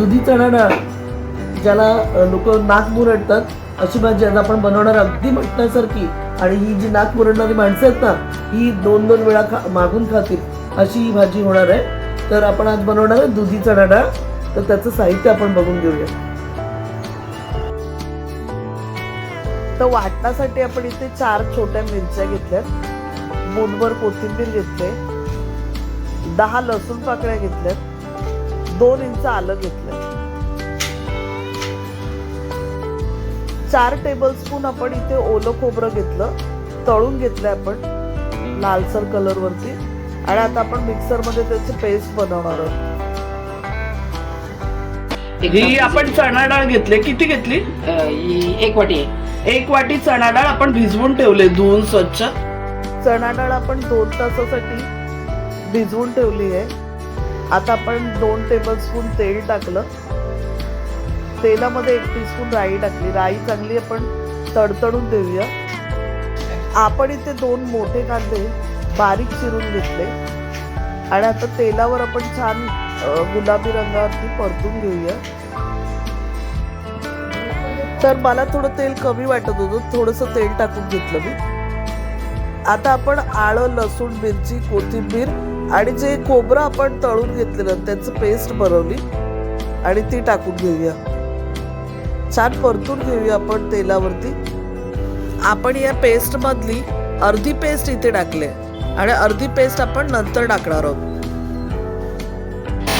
दुधी चणा डाळ ज्याला लोक नाक मुरडतात अशी भाजी आज आपण बनवणार अगदी म्हटण्यासारखी आणि ही जी नाक मुरडणारी माणसं आहेत ना ही दोन दोन वेळा खा मागून खातील अशी ही भाजी होणार आहे. तर आपण आज बनवणार आहे दुधी चणा डाळ तर त्याचं साहित्य आपण बघून घेऊया. तर वाटण्यासाठी आपण इथे चार छोट्या मिरच्या घेतल्यात. मूठभर कोथिंबीर घेतले. दहा लसूण पाकळ्या घेतल्यात. दोन इंच आलं घेतलं चार टेबलस्पून आपण इथे ओलं खोबरं घेतलं तळून घेतलं आपण लालसर कलर वरती आणि आता आपण मिक्सरमध्ये त्याची पेस्ट बनवणार आहोत. ही आपण चणा डाळ घेतली. किती घेतली? एक वाटी. एक वाटी चणा डाळ आपण भिजवून ठेवले धुवून स्वच्छ. चणा डाळ आपण दोन तासासाठी भिजवून ठेवली आहे. आता आपण दोन टेबलस्पून तेल टाकलं. तेलामध्ये एक टीस्पून राई टाकली. राई चांगली आपण तडतडून देऊया. आपण इथे दोन मोठे कांदे बारीक चिरून घेतले. आणि आता तेलावर आपण छान गुलाबी रंगावरती परतून घेऊया. तर मला थोडं तेल कमी वाटत होतं. थोडंसं तेल टाकून घेतलं मी. आता आपण आळं लसूण मिरची कोथिंबीर आणि जे खोबरं आपण तळून घेतलेलं त्याचं पेस्ट बनवली आणि ती टाकून घेऊया. छान परतून घेऊया आपण तेलावरती. आपण या पेस्टमधली अर्धी पेस्ट इथे टाकले आणि अर्धी पेस्ट आपण नंतर टाकणार आहोत.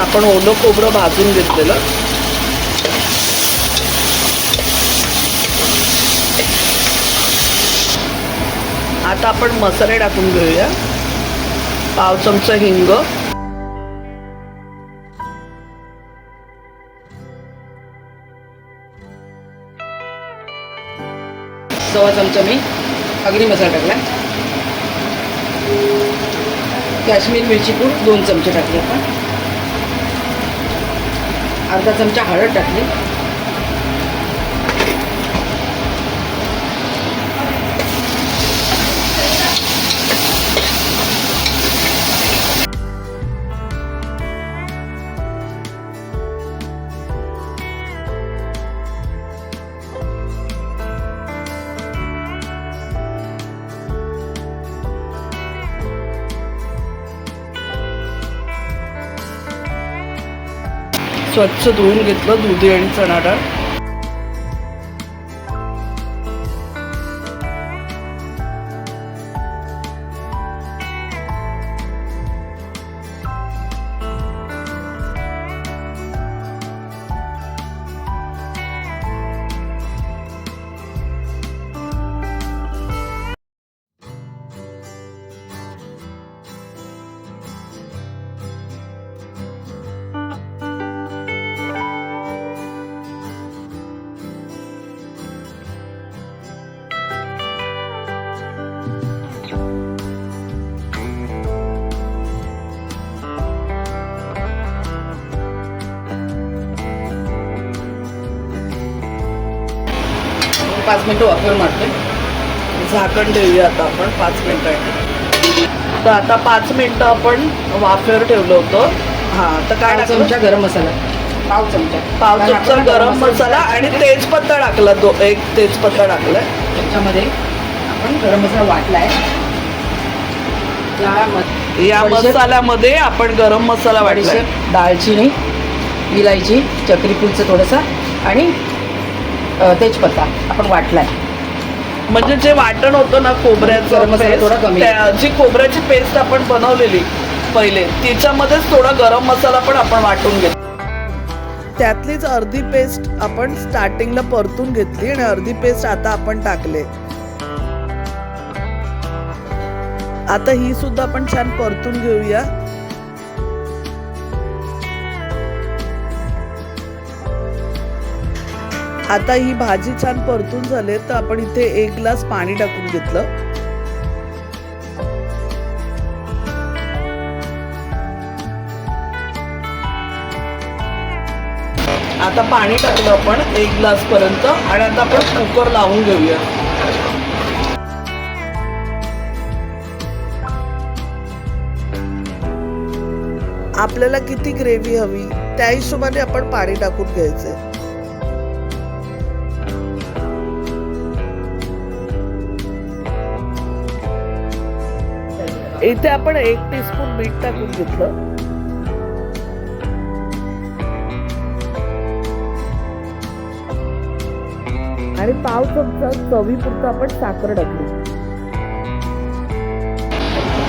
आपण ओलं खोबरं भाजून घेतलेलं. आता आपण मसाले टाकून घेऊया. पाव चमचा हिंग. सव्वा चमचा मी अग्नी मसाला टाकला काश्मीर मिरची पूड दोन चमचे टाकले आपण. अर्धा चमचा हळद टाकली. स्वच्छ धुवून घेतलं दुधी आणि चणा डाळ पाच मिनटं वाफर मारतोय झाकण देऊया आता आपण पाच मिनिटांनी तर आता पाच मिनिटं आपण वाफेवर ठेवलं होतं. हा तर काय टाकलं? चमचा गरम मसाला. पाव चमचा. पाव चमचा गरम मसाला आणि तेजपत्ता टाकला तो एक तेजपत्ता टाकलाय. त्याच्यामध्ये आपण गरम मसाला वाटलाय. त्यामध्ये या मसाल्यामध्ये आपण गरम मसाला बडीशेप डाळचिनी इलायची चक्रीफूलचं थोडंसं आणि तेजपत्ता. आपण वाटलाय. म्हणजे जे वाटण होतं ना खोबऱ्याचं. त्या- जी खोबऱ्याची पेस्ट आपण बनवलेली पहिले तिच्यामध्येच थोडा गरम मसाला पण आपण वाटून घेतला त्यातलीच अर्धी पेस्ट आपण स्टार्टिंगला परतून घेतली आणि अर्धी पेस्ट आता आपण टाकले. आता ही सुद्धा आपण छान परतून घेऊया. आता ही भाजी छान परतून झाली तर आपण इथे एक ग्लास पाणी टाकून घेतलं. आता पाणी टाकलं आपण एक ग्लास पर्यंत आणि आता आपण कुकर लावून घेऊया. आपल्याला किती ग्रेव्ही हवी? त्या हिशोबाने आपण पाणी टाकून घ्यायचंय. इथे आपण एक टीस्पून मीठ टाकून घेतलं. आणि पाव चमचा चवीपुरतं आपण साखर टाकली.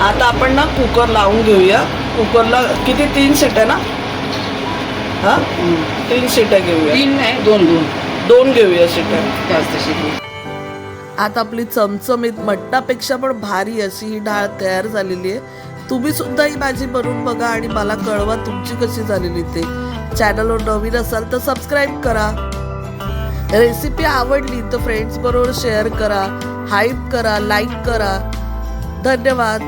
आता आपण ना कुकर लावून घेऊया. कुकरला किती? तीन शिट्या ना? हा? तीन शिट्या घेऊया. तीन नाही दोन दोन. दोन घेऊया शिट्या जास्त शिकली आता आपली चमचमीत मट्टापेक्षा पण भारी अशी ही डाळ तयार झालेली आहे. तुम्ही सुद्धा ही भाजी बनवून बघा आणि मला कळवा तुमची कशी झालेली ते. चॅनलवर नवीन असाल तर सबस्क्राईब करा. रेसिपी आवडली तर फ्रेंड्स बरोबर शेअर करा हाईप करा लाईक करा. धन्यवाद.